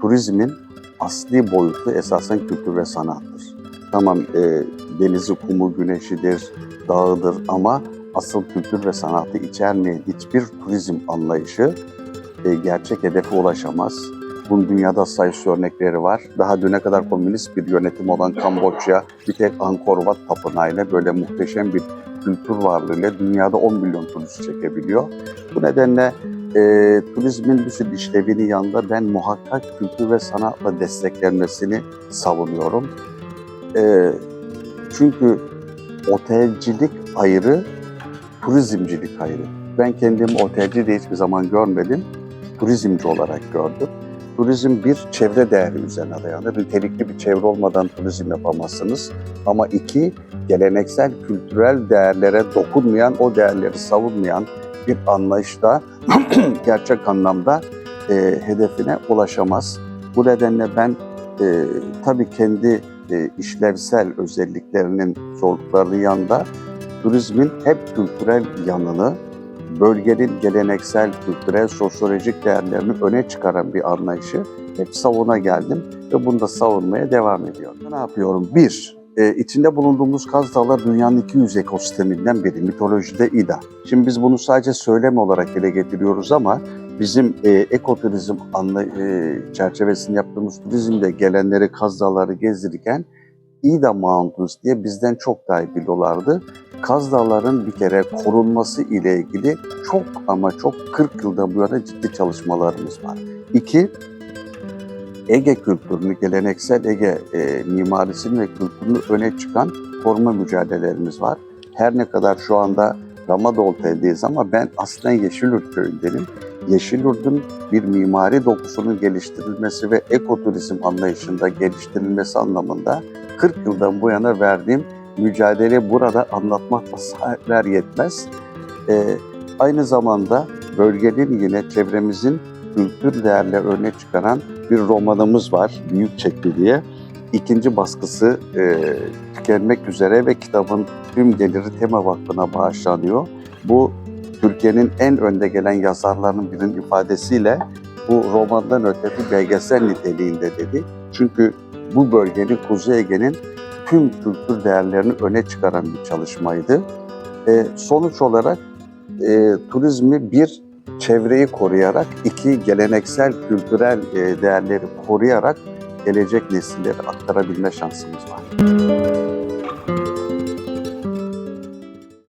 turizmin asli boyutu esasen kültür ve sanattır. Tamam e, denizi, kumu, güneşidir, dağıdır ama asıl kültür ve sanatı içermeyen hiçbir turizm anlayışı e, gerçek hedefe ulaşamaz. Bunun dünyada sayısı örnekleri var. Daha düne kadar komünist bir yönetim olan Kamboçya bir tek Angkor Wat Tapınağı'yla böyle muhteşem bir kültür varlığıyla dünyada 10 milyon turist çekebiliyor. Bu nedenle e, turizmin bir sürü işlevinin yanında ben muhakkak kültür ve sanatla desteklenmesini savunuyorum. E, çünkü otelcilik ayrı, turizmcilik ayrı. Ben kendimi otelci de hiçbir zaman görmedim, turizmci olarak gördüm. Turizm bir çevre değeri üzerine dayanır. Nitelikli bir çevre olmadan turizm yapamazsınız. Ama iki, geleneksel kültürel değerlere dokunmayan, o değerleri savunmayan bir anlayışla gerçek anlamda e, hedefine ulaşamaz. Bu nedenle ben e, tabii kendi e, işlevsel özelliklerinin zorluklarının yanında turizmin hep kültürel yanını, bölgenin geleneksel, kültürel, sosyolojik değerlerini öne çıkaran bir anlayışı hep savuna geldim ve bunu da savunmaya devam ediyorum. Ne yapıyorum? Bir, e, içinde bulunduğumuz Kaz Dağlar dünyanın 200 ekosisteminden biri, mitolojide İDA. Şimdi biz bunu sadece söylem olarak dile getiriyoruz ama bizim e, ekoturizm anla, e, çerçevesinde yaptığımız turizmde gelenleri Kaz Dağları gezdirirken İDA Mountains diye bizden çok daha iyi biliyorlardı. Kaz Dağları'nın bir kere korunması ile ilgili çok ama çok 40 yılda bu yana ciddi çalışmalarımız var. İki, Ege kültürünü, geleneksel Ege e, mimarisini ve kültürünü öne çıkan koruma mücadelelerimiz var. Her ne kadar şu anda Ramadolte'deyiz ama ben aslında Yeşilyurt köyündenim. Yeşilyurt'un bir mimari dokusunun geliştirilmesi ve ekoturizm anlayışında geliştirilmesi anlamında 40 yıldan bu yana verdiğim mücadele burada anlatmakla saatler yetmez. Ee, aynı zamanda bölgenin yine çevremizin kültür değerleri öne çıkaran bir romanımız var, Büyük Çekli diye. İkinci baskısı e, tükenmek üzere ve kitabın tüm geliri Tema Vakfı'na bağışlanıyor. Bu Türkiye'nin en önde gelen yazarlarının birinin ifadesiyle bu romandan öte bir belgesel niteliğinde dedi. Çünkü bu bölgenin, Kuzey Ege'nin tüm kültür değerlerini öne çıkaran bir çalışmaydı. E, sonuç olarak e, turizmi bir çevreyi koruyarak, iki geleneksel kültürel e, değerleri koruyarak gelecek nesillere aktarabilme şansımız var.